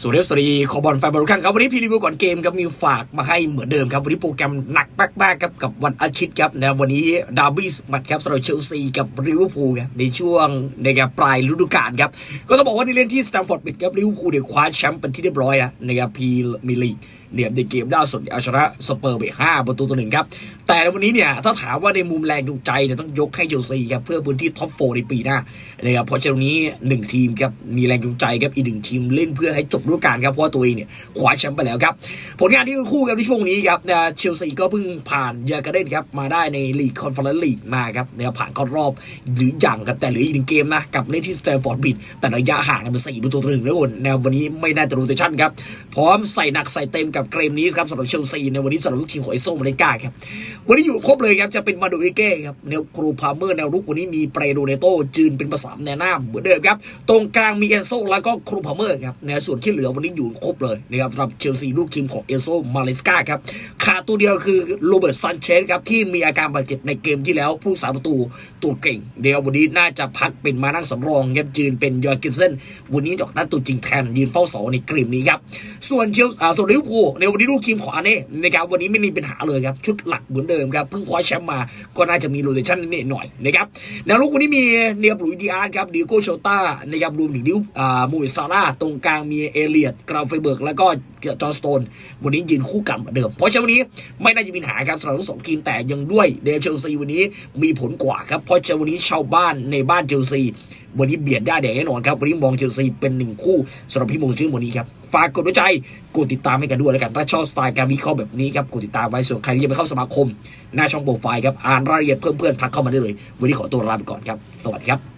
สวัสดีครับสวัสดีขอบอลแฟนบอลทุกท่านครับวันนี้พี่รีวิวก่อนเกมครับมีฝากมาให้เหมือนเดิมครับวันนี้โปรแกรมหนักมากๆครับกับวันอาทิตย์ครับนะวันนี้ดาร์บี้มัดครับสำหรับเชลซีกับลิเวอร์พูลครับในช่วงในการปลายฤดูกาลครับก็ต้องบอกว่านี่เล่นที่สแตมฟอร์ดบิดครับลิเวอร์พูลเนี่ยคว้าแชมป์เป็นที่เรียบร้อยอะนะครับพรีเมียร์ลีกเหนี่ยในเกมล่าสุดเอาชนะสเปอร์ไปห้าประตูต่อหนึ่งครับ แต่วันนี้เนี่ยถ้าถามว่าในมุมแรงจูงใจเนี่ยต้องยกให้เชลซีครับเพื่อพื้นที่ท็อปโฟในปีหน้านะครับเพราะเจ้านี้หนึ่งทีมครับมีแรงจูงใจครับอีกหนึ่งทีมเล่นเพื่อให้จบฤดูกาลครับเพราะว่าตัวเองเนี่ยคว้าแชมป์ไปแล้วครับผลงานที่คู่ครับในช่วงนี้ครับเชลซีก็เพิ่งผ่านยากาเดนครับมาได้ในลีกคอนเฟอเรนซ์ลีกมาครับนะครับผ่านเข้ารอบหรือยังครับแต่เหลืออีกหนึ่งเกมนะกับเล่นที่สแตนฟอร์ดบิดแต่ระยะห่างเนี่ยมันสี่ประตูต่อหนึ่งแล้วคนแนววันนี้ไม่น่าจะรูเตชันครับพร้อมใส่หนักใส่เต็มกับเกมนี้ครับสำหรับเชลซีในวันนี้สำหรับลูกทีมของไอโซมาเลกาครับวันนี้อยู่ครบเลยครับจะเป็นมาดูเอเก้ครับแนวครูพาเมอร์แนวรุกวันนี้มีเปรโดเนโตจืนเป็นประสามแนวหน้าเหมือนเดิมครับตรงกลางมีเอโซแล้วก็ครูพาเมอร์ครับในส่วนที่เหลือวันนี้อยู่ครบเลยนะครับสำหรับเชลซีลูกทีมของเอโซมาเลสกาครับขาดตัวเดียวคือโรเบิร์ตซันเชสครับที่มีอาการบาดเจ็บในเกมที่แล้วผู้สาประตูตัวเก่ง เดี๋ยววันนี้น่าจะพักเป็นมานั่งสำรองครับจืนเป็นยอร์กินเซนวันนี้จะออกน้าตัวจริงแทนยืนเฝ้าเสาในเกมนี้ครับส่วนเชลส่วนลิเวอร์พูลในวันนี้ลูกทีมขวาเนี่ยนะครับวันนี้ไม่มีปัญหาเลยครับชุดหลักเหมือนเดิมครับเพิ่งคว้าแชมป์มาก็น่าจะมีโรเตชันนิดหน่อยนะครับแนวลุกวันนี้มีเนียบลุยดีอาร์ครับดิโก้โชต้านะครับรวมถึงดิวอ่ามูริซาร่าตรงกลางมีเอเลียดกราฟเฟเบิร์กแล้วก็จอร์สโตนวันนี้ยืนคู่กันเหมือนเดิม เพราะฉะนั้นวันนี้ไม่น่าจะมีปัญหาครับสำหรับทั้งสองทีมแต่ยังด้วยเดลเชลซีวันนี้มีผลกว่าครับเพราะฉะนั้นวันนี้ชาวบ้านในบ้านเชลซีวันนี้เบียดได้แดงแน่นอนครับวันนี้มองเชลซีเป็นหนึ่งคู่สำหรับพี่มงชื่อวันนี้ครับฝากกดหัวใจกดติดตามให้กันด้วยแล้วกันถ้าชอบสไตล์การวิเคราะห์แบบนี้ครับกดติดตามไว้ส่วนใครที่ยังไม่เข้าสมาคม หน้าช่องโปรไฟล์ครับอ่านรายละเอียดเพิ่มเพื่อนทักเข้ามาได้เลย วันนี้ขอตัวลาไปก่อนครับ สวัสดีครับ